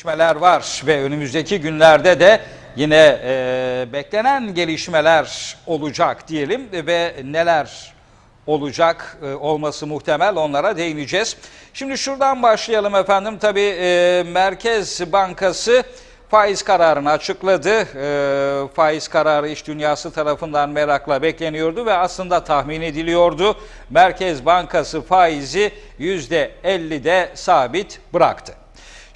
gelişmeler var ve önümüzdeki günlerde de yine e, beklenen gelişmeler olacak diyelim ve neler olacak e, olması muhtemel onlara değineceğiz. Şimdi şuradan başlayalım efendim. Tabii e, Merkez Bankası faiz kararını açıkladı. E, faiz kararı iş dünyası tarafından merakla bekleniyordu ve aslında tahmin ediliyordu. Merkez Bankası faizi %50'de sabit bıraktı.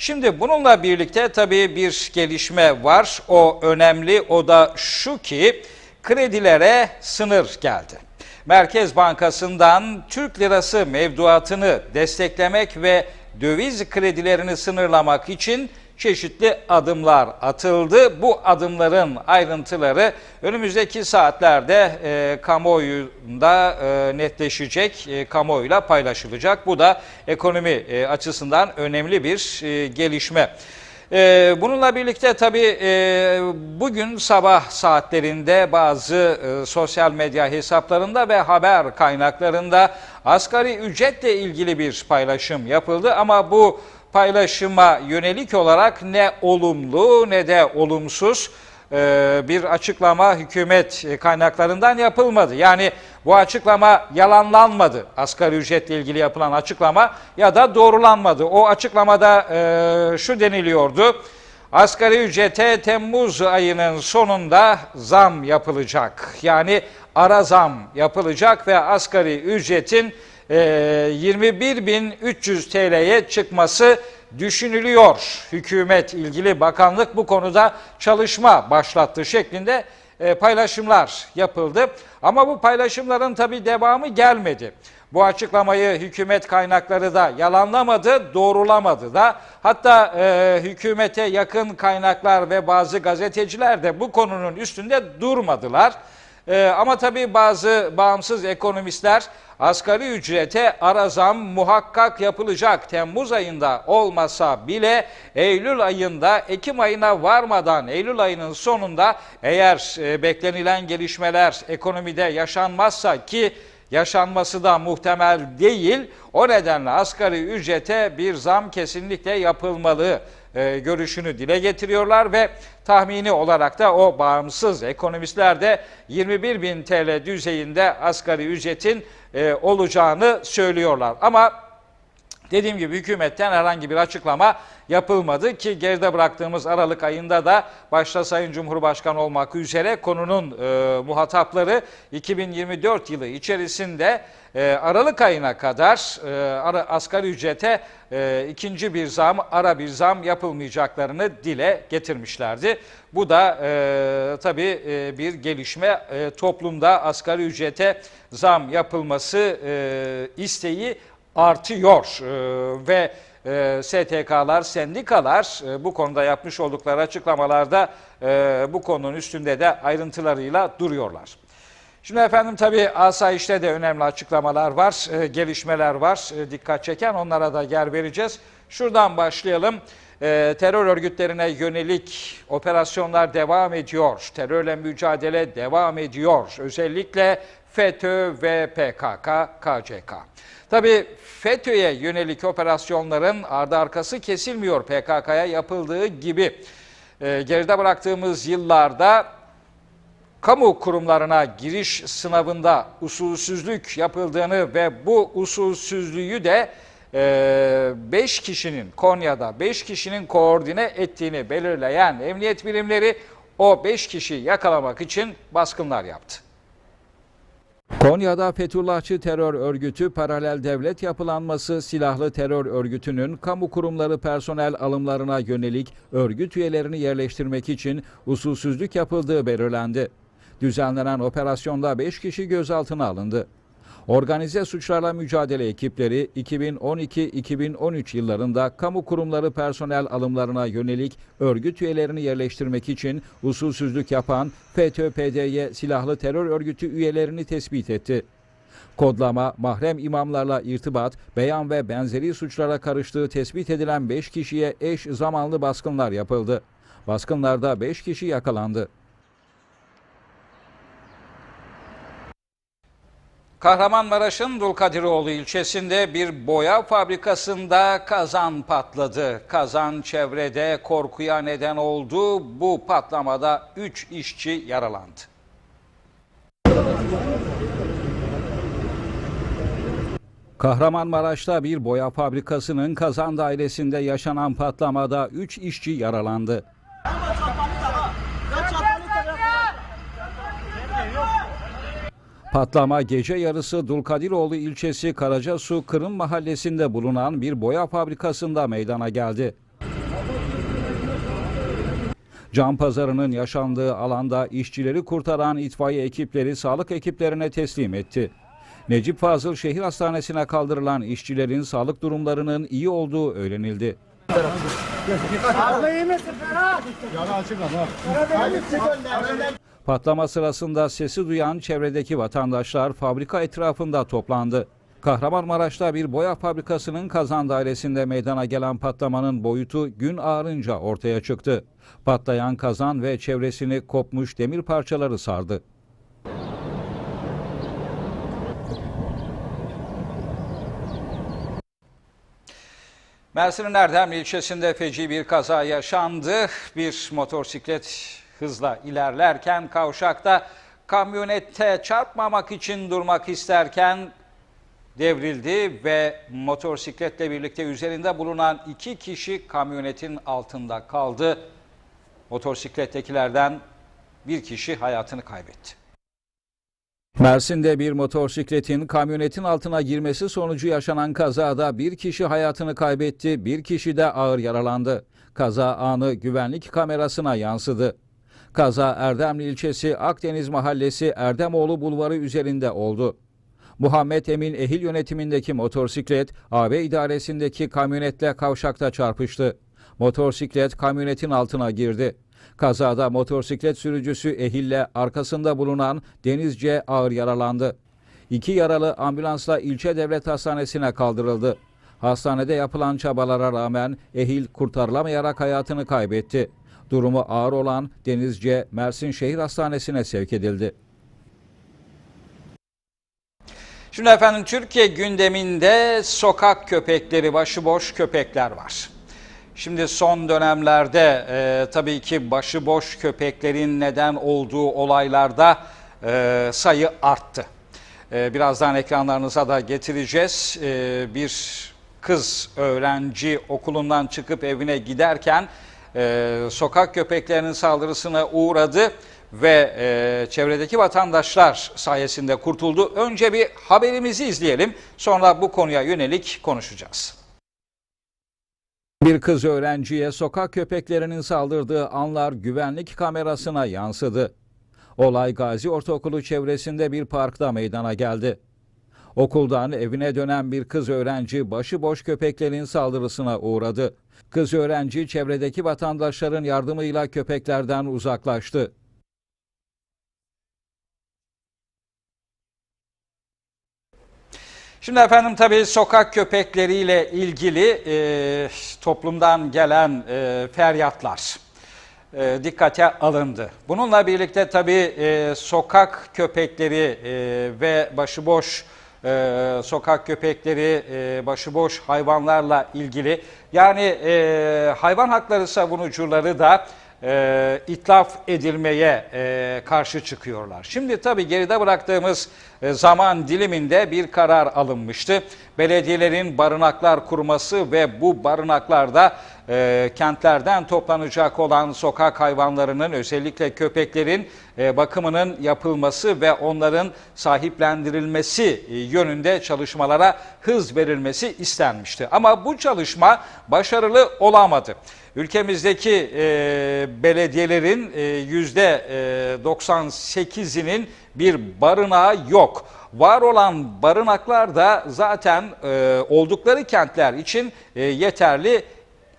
Şimdi bununla birlikte tabii bir gelişme var. O önemli. O da şu ki kredilere sınır geldi. Merkez Bankası'ndan Türk lirası mevduatını desteklemek ve döviz kredilerini sınırlamak için çeşitli adımlar atıldı. Bu adımların ayrıntıları önümüzdeki saatlerde e, kamuoyunda e, netleşecek, e, kamuoyuyla paylaşılacak. Bu da ekonomi e, açısından önemli bir e, gelişme. Ee, Bununla birlikte tabii e, bugün sabah saatlerinde bazı e, sosyal medya hesaplarında ve haber kaynaklarında asgari ücretle ilgili bir paylaşım yapıldı ama bu paylaşıma yönelik olarak ne olumlu ne de olumsuz e, bir açıklama hükümet kaynaklarından yapılmadı. Yani bu açıklama yalanlanmadı. Asgari ücretle ilgili yapılan açıklama ya da doğrulanmadı. O açıklamada e, şu deniliyordu. Asgari ücrete Temmuz ayının sonunda zam yapılacak. Yani ara zam yapılacak ve asgari ücretin e, 21.300 TL'ye çıkması düşünülüyor. Hükümet ilgili bakanlık bu konuda çalışma başlattı şeklinde e, paylaşımlar yapıldı. Ama bu paylaşımların tabi devamı gelmedi. Bu açıklamayı hükümet kaynakları da yalanlamadı, doğrulamadı da. Hatta e, hükümete yakın kaynaklar ve bazı gazeteciler de bu konunun üstünde durmadılar. E, ama tabii bazı bağımsız ekonomistler asgari ücrete ara zam muhakkak yapılacak. Temmuz ayında olmasa bile Eylül ayında Ekim ayına varmadan Eylül ayının sonunda eğer e, beklenilen gelişmeler ekonomide yaşanmazsa ki yaşanması da muhtemel değil. O nedenle asgari ücrete bir zam kesinlikle yapılmalı e, görüşünü dile getiriyorlar ve tahmini olarak da o bağımsız ekonomistler de 21 bin TL düzeyinde asgari ücretin e, olacağını söylüyorlar. Ama Dediğim gibi hükümetten herhangi bir açıklama yapılmadı ki geride bıraktığımız Aralık ayında da başta Sayın Cumhurbaşkanı olmak üzere konunun e, muhatapları 2024 yılı içerisinde e, Aralık ayına kadar e, ara, asgari ücrete e, ikinci bir zam, ara bir zam yapılmayacaklarını dile getirmişlerdi. Bu da e, tabii e, bir gelişme e, toplumda asgari ücrete zam yapılması e, isteği artıyor Ee, ve e, STK'lar, sendikalar e, bu konuda yapmış oldukları açıklamalarda e, bu konunun üstünde de ayrıntılarıyla duruyorlar. Şimdi efendim tabii asayişte de önemli açıklamalar var, gelişmeler var, dikkat çeken onlara da yer vereceğiz. Şuradan başlayalım. Terör örgütlerine yönelik operasyonlar devam ediyor. Terörle mücadele devam ediyor. Özellikle FETÖ ve PKK, KCK. Tabii FETÖ'ye yönelik operasyonların ardı arkası kesilmiyor PKK'ya yapıldığı gibi. E, geride bıraktığımız yıllarda kamu kurumlarına giriş sınavında usulsüzlük yapıldığını ve bu usulsüzlüğü de 5 kişinin Konya'da 5 kişinin koordine ettiğini belirleyen emniyet birimleri o 5 kişiyi yakalamak için baskınlar yaptı. Konya'da Fethullahçı terör örgütü paralel devlet yapılanması silahlı terör örgütünün kamu kurumları personel alımlarına yönelik örgüt üyelerini yerleştirmek için usulsüzlük yapıldığı belirlendi. Düzenlenen operasyonda 5 kişi gözaltına alındı. Organize suçlarla mücadele ekipleri 2012-2013 yıllarında kamu kurumları personel alımlarına yönelik örgüt üyelerini yerleştirmek için usulsüzlük yapan FETÖ-PDY silahlı terör örgütü üyelerini tespit etti. Kodlama, mahrem imamlarla irtibat, beyan ve benzeri suçlara karıştığı tespit edilen 5 kişiye eş zamanlı baskınlar yapıldı. Baskınlarda 5 kişi yakalandı. Kahramanmaraş'ın Dulkadiroğlu ilçesinde bir boya fabrikasında kazan patladı. Kazan çevrede korkuya neden oldu. Bu patlamada 3 işçi yaralandı. Kahramanmaraş'ta bir boya fabrikasının kazan dairesinde yaşanan patlamada 3 işçi yaralandı. Patlama gece yarısı Dulkadiroğlu ilçesi Karacasu Kırım mahallesinde bulunan bir boya fabrikasında meydana geldi. Can pazarının yaşandığı alanda işçileri kurtaran itfaiye ekipleri sağlık ekiplerine teslim etti. Necip Fazıl Şehir Hastanesi'ne kaldırılan işçilerin sağlık durumlarının iyi olduğu öğrenildi. Patlama sırasında sesi duyan çevredeki vatandaşlar fabrika etrafında toplandı. Kahramanmaraş'ta bir boya fabrikasının kazan dairesinde meydana gelen patlamanın boyutu gün ağarınca ortaya çıktı. Patlayan kazan ve çevresini kopmuş demir parçaları sardı. Mersin'in Erdemli ilçesinde feci bir kaza yaşandı. Bir motosiklet hızla ilerlerken kavşakta kamyonette çarpmamak için durmak isterken devrildi ve motosikletle birlikte üzerinde bulunan iki kişi kamyonetin altında kaldı. Motosiklettekilerden bir kişi hayatını kaybetti. Mersin'de bir motosikletin kamyonetin altına girmesi sonucu yaşanan kazada bir kişi hayatını kaybetti, bir kişi de ağır yaralandı. Kaza anı güvenlik kamerasına yansıdı. Kaza Erdemli ilçesi Akdeniz Mahallesi Erdemoğlu Bulvarı üzerinde oldu. Muhammed Emin Ehil yönetimindeki motosiklet AB idaresindeki kamyonetle kavşakta çarpıştı. Motosiklet kamyonetin altına girdi. Kazada motosiklet sürücüsü Ehil'le arkasında bulunan Denizce ağır yaralandı. İki yaralı ambulansla ilçe devlet hastanesine kaldırıldı. Hastanede yapılan çabalara rağmen Ehil kurtarılamayarak hayatını kaybetti. Durumu ağır olan Denizce Mersin Şehir Hastanesi'ne sevk edildi. Şimdi efendim Türkiye gündeminde sokak köpekleri, başıboş köpekler var. Şimdi son dönemlerde e, tabii ki başıboş köpeklerin neden olduğu olaylarda e, sayı arttı. E, birazdan ekranlarınıza da getireceğiz. E, bir kız öğrenci okulundan çıkıp evine giderken e, sokak köpeklerinin saldırısına uğradı ve e, çevredeki vatandaşlar sayesinde kurtuldu. Önce bir haberimizi izleyelim sonra bu konuya yönelik konuşacağız. Bir kız öğrenciye sokak köpeklerinin saldırdığı anlar güvenlik kamerasına yansıdı. Olay Gazi Ortaokulu çevresinde bir parkta meydana geldi. Okuldan evine dönen bir kız öğrenci başıboş köpeklerin saldırısına uğradı. Kız öğrenci çevredeki vatandaşların yardımıyla köpeklerden uzaklaştı. Şimdi efendim tabii sokak köpekleriyle ilgili e, toplumdan gelen e, feryatlar e, dikkate alındı. Bununla birlikte tabii e, sokak köpekleri e, ve başıboş e, sokak köpekleri, e, başıboş hayvanlarla ilgili yani e, hayvan hakları savunucuları da e, itlaf edilmeye e, karşı çıkıyorlar. Şimdi tabii geride bıraktığımız e, zaman diliminde bir karar alınmıştı. Belediyelerin barınaklar kurması ve bu barınaklarda e, kentlerden toplanacak olan sokak hayvanlarının özellikle köpeklerin e, bakımının yapılması ve onların sahiplendirilmesi e, yönünde çalışmalara hız verilmesi istenmişti. Ama bu çalışma başarılı olamadı. Ülkemizdeki e, belediyelerin e, yüzde 98'inin bir barınağı yok. Var olan barınaklar da zaten e, oldukları kentler için e, yeterli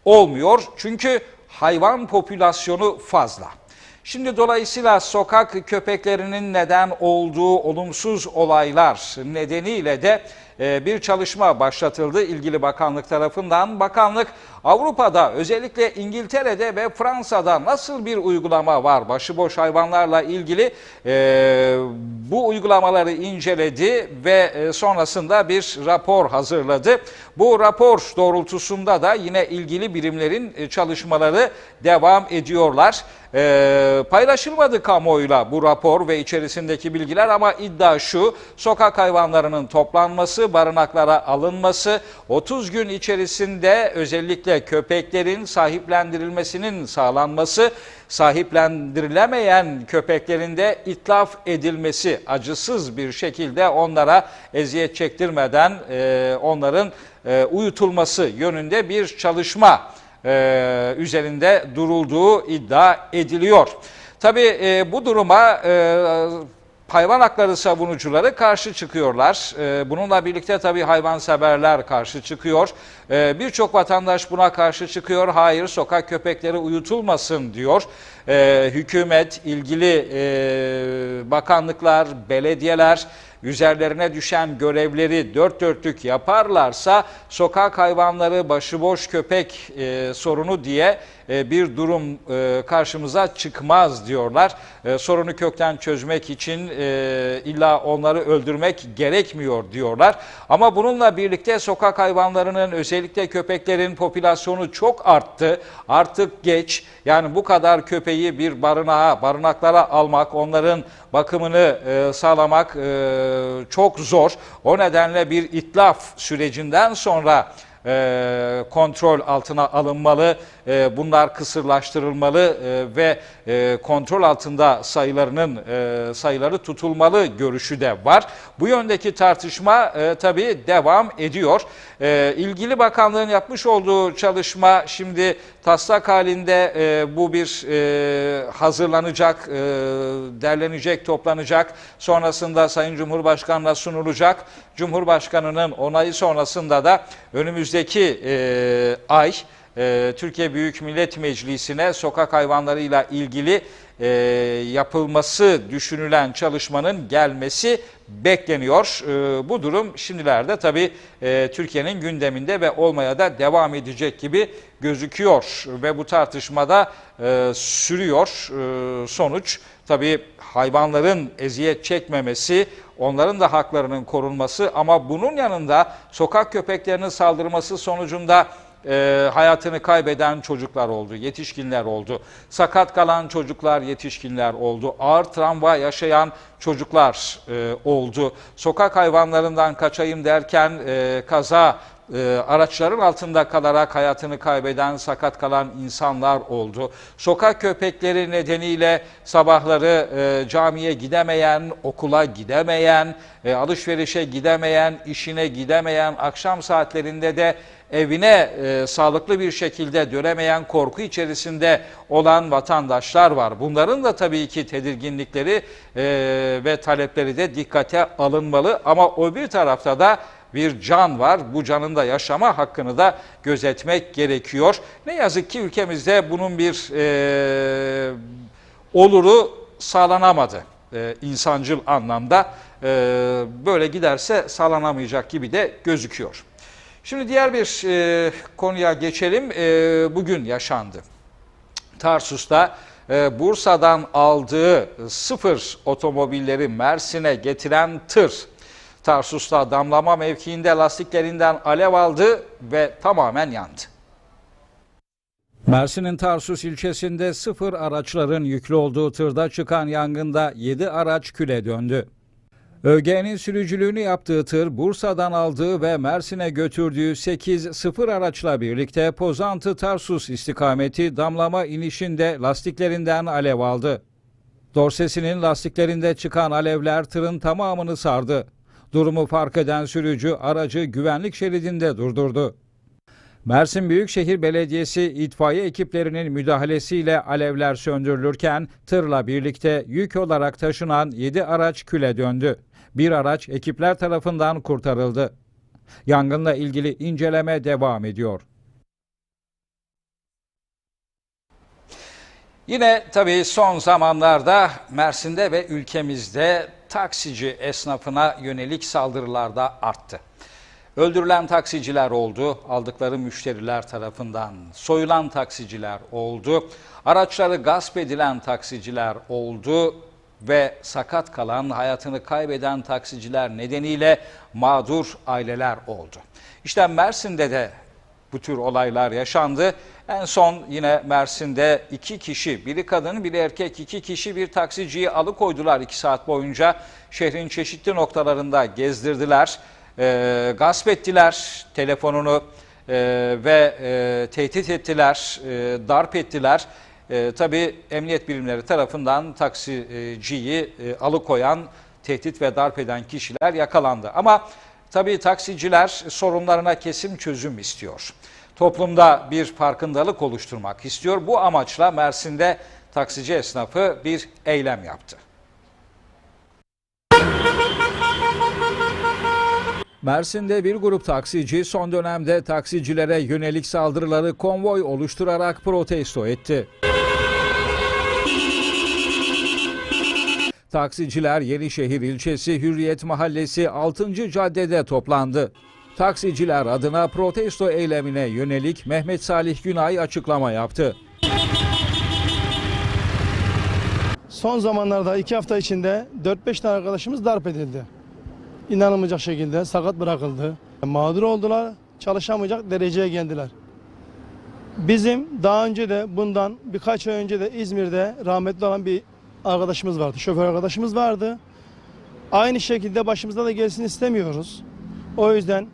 olmuyor. Çünkü hayvan popülasyonu fazla. Şimdi dolayısıyla sokak köpeklerinin neden olduğu olumsuz olaylar nedeniyle de e, bir çalışma başlatıldı ilgili bakanlık tarafından. Bakanlık Avrupa'da özellikle İngiltere'de ve Fransa'da nasıl bir uygulama var başıboş hayvanlarla ilgili e, bu uygulamaları inceledi ve e, sonrasında bir rapor hazırladı. Bu rapor doğrultusunda da yine ilgili birimlerin e, çalışmaları devam ediyorlar. E, paylaşılmadı kamuoyuyla bu rapor ve içerisindeki bilgiler ama iddia şu sokak hayvanlarının toplanması, barınaklara alınması, 30 gün içerisinde özellikle köpeklerin sahiplendirilmesinin sağlanması, sahiplendirilemeyen köpeklerin de itlaf edilmesi acısız bir şekilde onlara eziyet çektirmeden e, onların e, uyutulması yönünde bir çalışma e, üzerinde durulduğu iddia ediliyor. Tabii e, bu duruma e, hayvan hakları savunucuları karşı çıkıyorlar. E, bununla birlikte tabii hayvanseverler karşı çıkıyor. E, Birçok vatandaş buna karşı çıkıyor. Hayır sokak köpekleri uyutulmasın diyor. Hükümet, ilgili bakanlıklar, belediyeler üzerlerine düşen görevleri dört dörtlük yaparlarsa sokak hayvanları başıboş köpek e, sorunu diye e, bir durum e, karşımıza çıkmaz diyorlar. E, sorunu kökten çözmek için e, illa onları öldürmek gerekmiyor diyorlar. Ama bununla birlikte sokak hayvanlarının özellikle köpeklerin popülasyonu çok arttı. Artık geç yani bu kadar köpeği bir barınağa, barınaklara almak, onların bakımını e, sağlamak e, çok zor. O nedenle bir itlaf sürecinden sonra e, kontrol altına alınmalı, e, bunlar kısırlaştırılmalı e, ve e, kontrol altında sayılarının sayıları tutulmalı görüşü de var. Bu yöndeki tartışma e, tabii devam ediyor. E, ilgili bakanlığın yapmış olduğu çalışma şimdi taslak halinde bu bir hazırlanacak, e, derlenecek, toplanacak. Sonrasında Sayın Cumhurbaşkanı'na sunulacak. Cumhurbaşkanı'nın onayı sonrasında da önümüzdeki ay e, Türkiye Büyük Millet Meclisi'ne sokak hayvanlarıyla ilgili e, yapılması düşünülen çalışmanın gelmesi bekleniyor. E, bu durum şimdilerde tabii e, Türkiye'nin gündeminde ve olmaya da devam edecek gibi gözüküyor ve bu tartışmada e, sürüyor. E, sonuç tabii hayvanların eziyet çekmemesi, onların da haklarının korunması ama bunun yanında sokak köpeklerinin saldırması sonucunda e, hayatını kaybeden çocuklar oldu, yetişkinler oldu. Sakat kalan çocuklar, yetişkinler oldu. Ağır travma yaşayan çocuklar e, oldu. Sokak hayvanlarından kaçayım derken e, kaza e, araçların altında kalarak hayatını kaybeden, sakat kalan insanlar oldu. Sokak köpekleri nedeniyle sabahları e, camiye gidemeyen, okula gidemeyen, e, alışverişe gidemeyen, işine gidemeyen, akşam saatlerinde de evine e, sağlıklı bir şekilde dönemeyen korku içerisinde olan vatandaşlar var. Bunların da tabii ki tedirginlikleri e, ve talepleri de dikkate alınmalı ama o bir tarafta da bir can var. Bu canın da yaşama hakkını da gözetmek gerekiyor. Ne yazık ki ülkemizde bunun bir e, oluru sağlanamadı e, insancıl anlamda. E, böyle giderse sağlanamayacak gibi de gözüküyor. Şimdi diğer bir e, konuya geçelim. E, bugün yaşandı. Tarsus'ta e, Bursa'dan aldığı sıfır otomobilleri Mersin'e getiren tır Tarsus'ta damlama mevkiinde lastiklerinden alev aldı ve tamamen yandı. Mersin'in Tarsus ilçesinde sıfır araçların yüklü olduğu tırda çıkan yangında 7 araç küle döndü. ÖG'nin sürücülüğünü yaptığı tır Bursa'dan aldığı ve Mersin'e götürdüğü 8 sıfır araçla birlikte Pozantı Tarsus istikameti damlama inişinde lastiklerinden alev aldı. Dorsesinin lastiklerinde çıkan alevler tırın tamamını sardı. Durumu fark eden sürücü aracı güvenlik şeridinde durdurdu. Mersin Büyükşehir Belediyesi itfaiye ekiplerinin müdahalesiyle alevler söndürülürken tırla birlikte yük olarak taşınan 7 araç küle döndü. Bir araç ekipler tarafından kurtarıldı. Yangınla ilgili inceleme devam ediyor. Yine tabii son zamanlarda Mersin'de ve ülkemizde taksici esnafına yönelik saldırılar da arttı. Öldürülen taksiciler oldu, aldıkları müşteriler tarafından soyulan taksiciler oldu, araçları gasp edilen taksiciler oldu ve sakat kalan, hayatını kaybeden taksiciler nedeniyle mağdur aileler oldu. İşte Mersin'de de bu tür olaylar yaşandı. En son yine Mersin'de iki kişi, biri kadın, biri erkek, iki kişi bir taksiciyi alıkoydular iki saat boyunca. Şehrin çeşitli noktalarında gezdirdiler, e, gasp ettiler telefonunu e, ve e, tehdit ettiler, e, darp ettiler. E, tabii emniyet birimleri tarafından taksiciyi e, alıkoyan, tehdit ve darp eden kişiler yakalandı. Ama tabii taksiciler sorunlarına kesin çözüm istiyor. Toplumda bir farkındalık oluşturmak istiyor. Bu amaçla Mersin'de taksici esnafı bir eylem yaptı. Mersin'de bir grup taksici son dönemde taksicilere yönelik saldırıları konvoy oluşturarak protesto etti. Taksiciler Yenişehir ilçesi Hürriyet Mahallesi 6. caddede toplandı. Taksiciler adına protesto eylemine yönelik Mehmet Salih Günay açıklama yaptı. Son zamanlarda iki hafta içinde 4-5 tane arkadaşımız darp edildi. İnanılmayacak şekilde sakat bırakıldı. Mağdur oldular, çalışamayacak dereceye geldiler. Bizim daha önce de bundan birkaç ay önce de İzmir'de rahmetli olan bir arkadaşımız vardı. Şoför arkadaşımız vardı. Aynı şekilde başımızda da gelsin istemiyoruz. O yüzden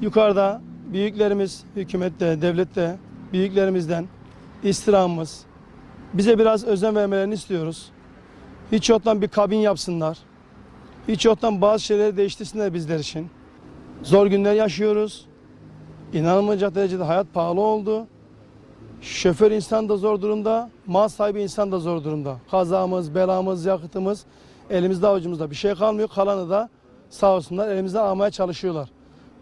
yukarıda büyüklerimiz, hükümette, devlette, büyüklerimizden istirhamımız, bize biraz özen vermelerini istiyoruz. Hiç yoktan bir kabin yapsınlar. Hiç yoktan bazı şeyleri değiştirsinler bizler için. Zor günler yaşıyoruz. İnanılmayacak derecede hayat pahalı oldu. Şoför insan da zor durumda, mal sahibi insan da zor durumda. Kazamız, belamız, yakıtımız elimizde avucumuzda bir şey kalmıyor. Kalanı da sağ olsunlar elimizden almaya çalışıyorlar.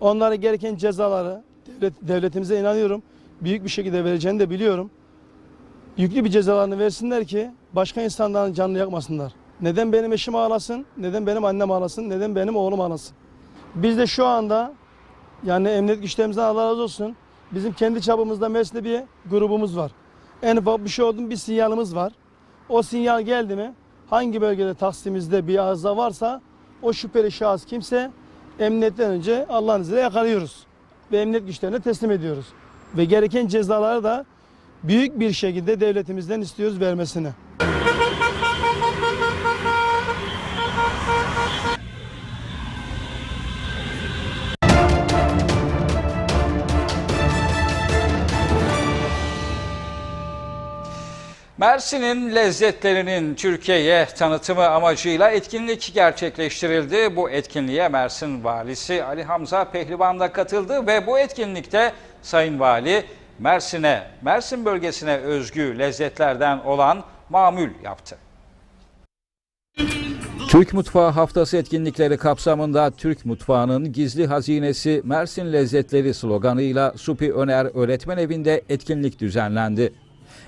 Onlara gereken cezaları devlet, devletimize inanıyorum. Büyük bir şekilde vereceğini de biliyorum yüklü bir cezalarını versinler ki başka insanların canını yakmasınlar. Neden benim eşim ağlasın, neden benim annem ağlasın, neden benim oğlum ağlasın. Biz de şu anda yani emniyet güçlerimizden Allah razı olsun. Bizim kendi çapımızda Mersin'de bir grubumuz var. En ufak bir şey oldu bir sinyalimiz var. O sinyal geldi mi hangi bölgede Taksim'imizde bir arıza varsa o şüpheli şahıs kimse emniyetten önce Allah'ın izniyle yakalıyoruz. Ve emniyet güçlerine teslim ediyoruz. Ve gereken cezaları da büyük bir şekilde devletimizden istiyoruz vermesini. Mersin'in lezzetlerinin Türkiye'ye tanıtımı amacıyla etkinlik gerçekleştirildi. Bu etkinliğe Mersin Valisi Ali Hamza Pehlivan da katıldı ve bu etkinlikte Sayın Vali Mersin'e, Mersin bölgesine özgü lezzetlerden olan mamul yaptı. Türk Mutfağı Haftası etkinlikleri kapsamında Türk Mutfağı'nın gizli hazinesi Mersin Lezzetleri sloganıyla Supi Öner Öğretmen Evi'nde etkinlik düzenlendi.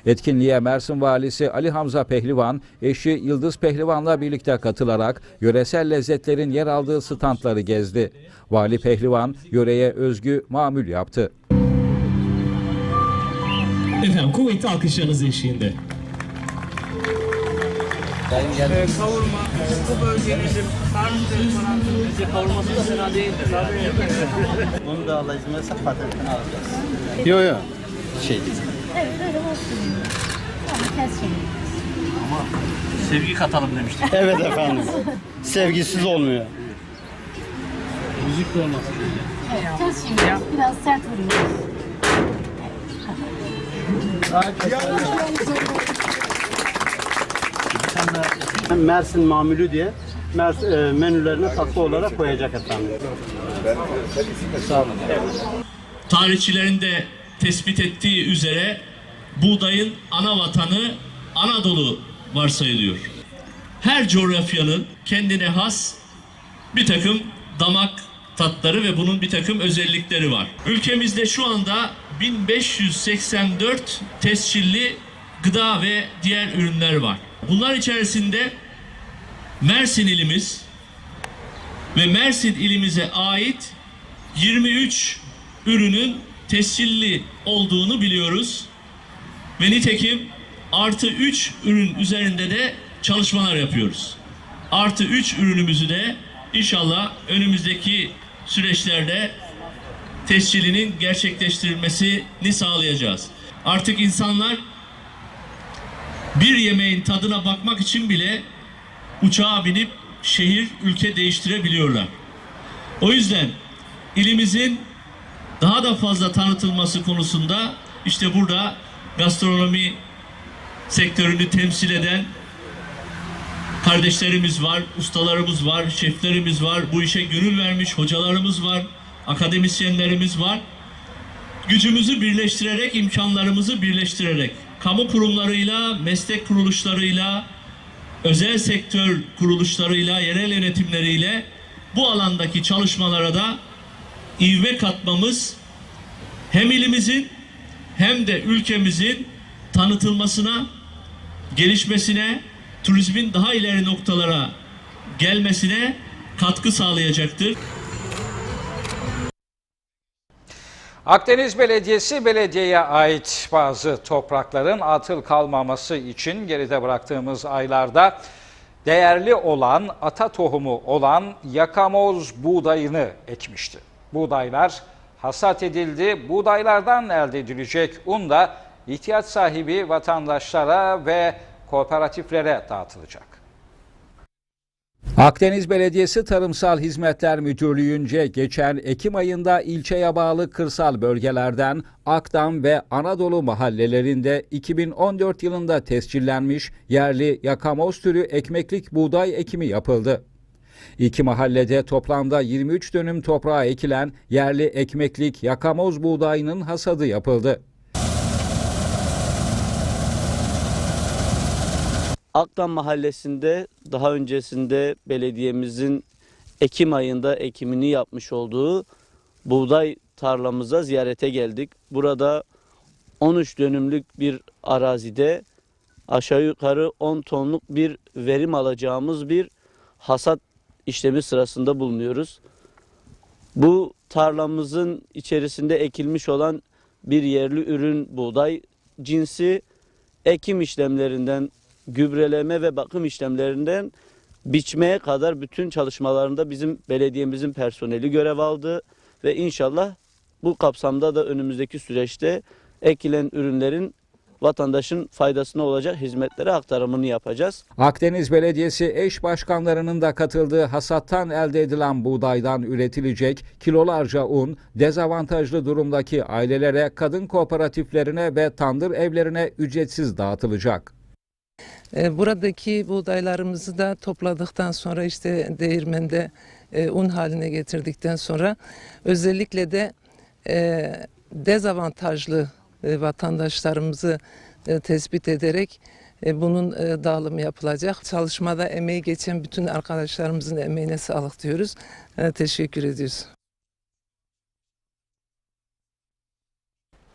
Etkinliğe Mersin Valisi Ali Hamza Pehlivan, eşi Yıldız Pehlivan'la birlikte katılarak yöresel lezzetlerin yer aldığı standları gezdi. Vali Pehlivan, yöreye özgü mamul yaptı. Efendim kuvvetli alkışlarınız eşliğinde. Ee, kavurma, bu bölgemizin karnı falan bize kavurması da fena değildir. Tabii. Bunu da alacağız. Mesela patatesini alacağız. Yok yok. Şey Evet öyle olsun. Ama ters. Sevgi katalım demiştik. Evet efendim. Sevgisiz olmuyor. Evet ters şimdi. Biraz sert vuruyoruz. Mersin mamülü diye Mers, e, menülerine tatlı olarak koyacak efendim. Sağ olun. Tarihçilerin de tespit ettiği üzere buğdayın ana vatanı Anadolu varsayılıyor. Her coğrafyanın kendine has bir takım damak tatları ve bunun bir takım özellikleri var. Ülkemizde şu anda 1584 tescilli gıda ve diğer ürünler var. Bunlar içerisinde Mersin ilimiz ve Mersin ilimize ait 23 ürünün tescilli olduğunu biliyoruz. Ve nitekim artı 3 ürün üzerinde de çalışmalar yapıyoruz. Artı 3 ürünümüzü de inşallah önümüzdeki süreçlerde tescilinin gerçekleştirilmesini sağlayacağız. Artık insanlar bir yemeğin tadına bakmak için bile uçağa binip şehir, ülke değiştirebiliyorlar. O yüzden ilimizin daha da fazla tanıtılması konusunda işte burada gastronomi sektörünü temsil eden kardeşlerimiz var, ustalarımız var, şeflerimiz var, bu işe gönül vermiş hocalarımız var, akademisyenlerimiz var. Gücümüzü birleştirerek, imkanlarımızı birleştirerek, kamu kurumlarıyla, meslek kuruluşlarıyla, özel sektör kuruluşlarıyla, yerel yönetimleriyle bu alandaki çalışmalara da ivme katmamız hem ilimizin hem de ülkemizin tanıtılmasına, gelişmesine, turizmin daha ileri noktalara gelmesine katkı sağlayacaktır. Akdeniz Belediyesi belediyeye ait bazı toprakların atıl kalmaması için geride bıraktığımız aylarda değerli olan ata tohumu olan yakamoz buğdayını ekmişti. Buğdaylar hasat edildi. Buğdaylardan elde edilecek un da ihtiyaç sahibi vatandaşlara ve kooperatiflere dağıtılacak. Akdeniz Belediyesi Tarımsal Hizmetler Müdürlüğü'nce geçen Ekim ayında ilçeye bağlı kırsal bölgelerden Akdam ve Anadolu mahallelerinde 2014 yılında tescillenmiş yerli yakamoz türü ekmeklik buğday ekimi yapıldı. İki mahallede toplamda 23 dönüm toprağa ekilen yerli ekmeklik yakamoz buğdayının hasadı yapıldı. Akdam Mahallesi'nde daha öncesinde belediyemizin Ekim ayında ekimini yapmış olduğu buğday tarlamıza ziyarete geldik. Burada 13 dönümlük bir arazide aşağı yukarı 10 tonluk bir verim alacağımız bir hasat işlemi sırasında bulunuyoruz. Bu tarlamızın içerisinde ekilmiş olan bir yerli ürün buğday cinsi ekim işlemlerinden gübreleme ve bakım işlemlerinden biçmeye kadar bütün çalışmalarında bizim belediyemizin personeli görev aldı ve inşallah bu kapsamda da önümüzdeki süreçte ekilen ürünlerin vatandaşın faydasına olacak hizmetlere aktarımını yapacağız. Akdeniz Belediyesi eş başkanlarının da katıldığı hasattan elde edilen buğdaydan üretilecek kilolarca un dezavantajlı durumdaki ailelere, kadın kooperatiflerine ve tandır evlerine ücretsiz dağıtılacak. E, Buradaki buğdaylarımızı da topladıktan sonra işte değirmende e, un haline getirdikten sonra özellikle de e, dezavantajlı e, vatandaşlarımızı e, tespit ederek e, bunun dağılımı yapılacak. Çalışmada emeği geçen bütün arkadaşlarımızın emeğine sağlık diyoruz. Teşekkür ediyoruz.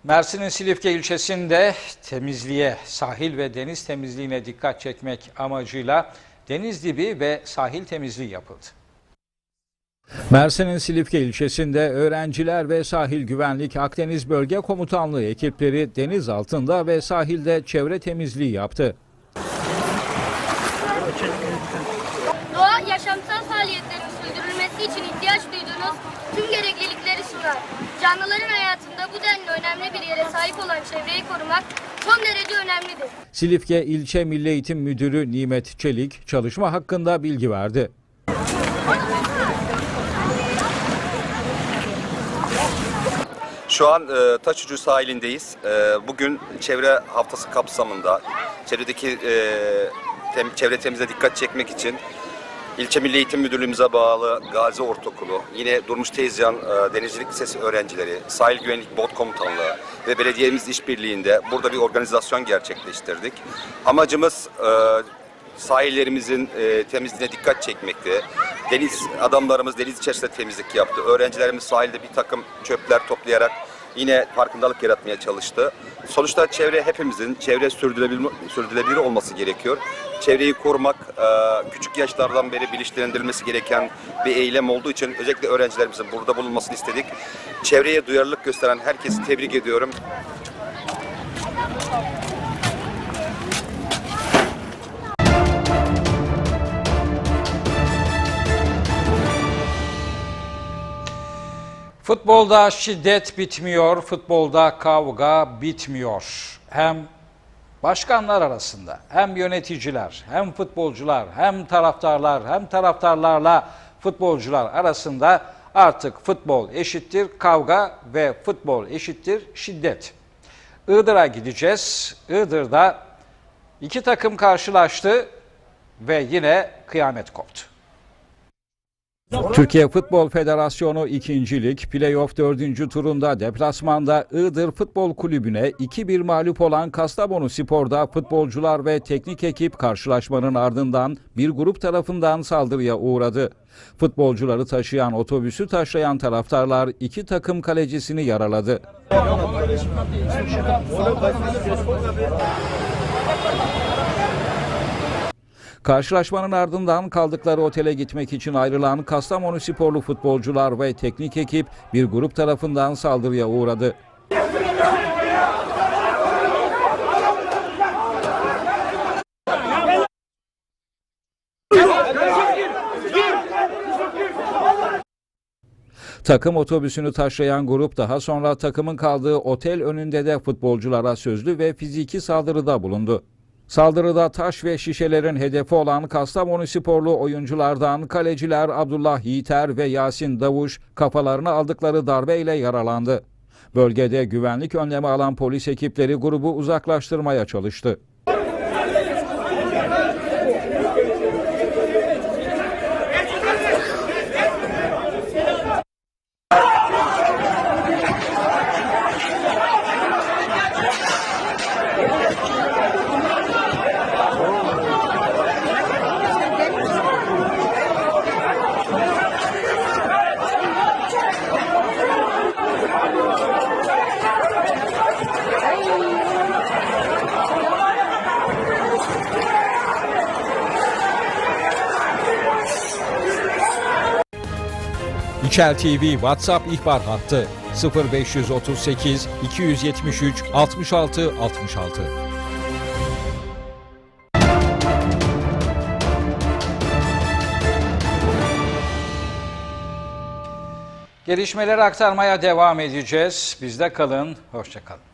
Mersin'in Silifke ilçesinde temizliğe, sahil ve deniz temizliğine dikkat çekmek amacıyla deniz dibi ve sahil temizliği yapıldı. Mersin'in Silifke ilçesinde öğrenciler ve sahil güvenlik Akdeniz Bölge Komutanlığı ekipleri deniz altında ve sahilde çevre temizliği yaptı. Doğa yaşamsal faaliyetlerin sürdürülmesi için ihtiyaç duyduğunuz tüm gereklilikleri sunar. Canlıların hayatında bu denli önemli bir yere sahip olan çevreyi korumak son derece önemlidir. Silifke İlçe Milli Eğitim Müdürü Nimet Çelik çalışma hakkında bilgi verdi. Şu an e, Taşucu sahilindeyiz. E, bugün çevre haftası kapsamında çevredeki e, tem- çevre temizliğe dikkat çekmek için İlçe Milli Eğitim Müdürlüğümüze bağlı Gazi Ortaokulu, yine Durmuş Tezcan e, Denizcilik Lisesi öğrencileri, Sahil Güvenlik Bot Komutanlığı ve belediyemiz işbirliğinde burada bir organizasyon gerçekleştirdik. Amacımız e, sahillerimizin e, temizliğine dikkat çekmekti. Deniz adamlarımız deniz içerisinde temizlik yaptı. Öğrencilerimiz sahilde bir takım çöpler toplayarak yine farkındalık yaratmaya çalıştı. Sonuçta çevre hepimizin çevre sürdürülebilir, sürdürülebilir olması gerekiyor. Çevreyi korumak e, küçük yaşlardan beri bilinçlendirilmesi gereken bir eylem olduğu için özellikle öğrencilerimizin burada bulunmasını istedik. Çevreye duyarlılık gösteren herkesi tebrik ediyorum. Futbolda şiddet bitmiyor, futbolda kavga bitmiyor. Hem başkanlar arasında, hem yöneticiler, hem futbolcular, hem taraftarlar, hem taraftarlarla futbolcular arasında artık futbol eşittir kavga ve futbol eşittir şiddet. Iğdır'a gideceğiz. Iğdır'da iki takım karşılaştı ve yine kıyamet koptu. Türkiye Futbol Federasyonu 2. Lig Playoff 4. turunda deplasmanda Iğdır Futbol Kulübü'ne 2-1 mağlup olan Kastamonu Spor'da futbolcular ve teknik ekip karşılaşmanın ardından bir grup tarafından saldırıya uğradı. Futbolcuları taşıyan otobüsü taşlayan taraftarlar iki takım kalecisini yaraladı. Karşılaşmanın ardından kaldıkları otele gitmek için ayrılan Kastamonu sporlu futbolcular ve teknik ekip bir grup tarafından saldırıya uğradı. Takım otobüsünü taşlayan grup daha sonra takımın kaldığı otel önünde de futbolculara sözlü ve fiziki saldırıda bulundu. Saldırıda taş ve şişelerin hedefi olan Kastamonu sporlu oyunculardan kaleciler Abdullah Yiğiter ve Yasin Davuş kafalarına aldıkları darbeyle yaralandı. Bölgede güvenlik önlemi alan polis ekipleri grubu uzaklaştırmaya çalıştı. İçel TV WhatsApp ihbar hattı 0538 273 66 66. Gelişmeleri aktarmaya devam edeceğiz. Bizde kalın, hoşça kalın.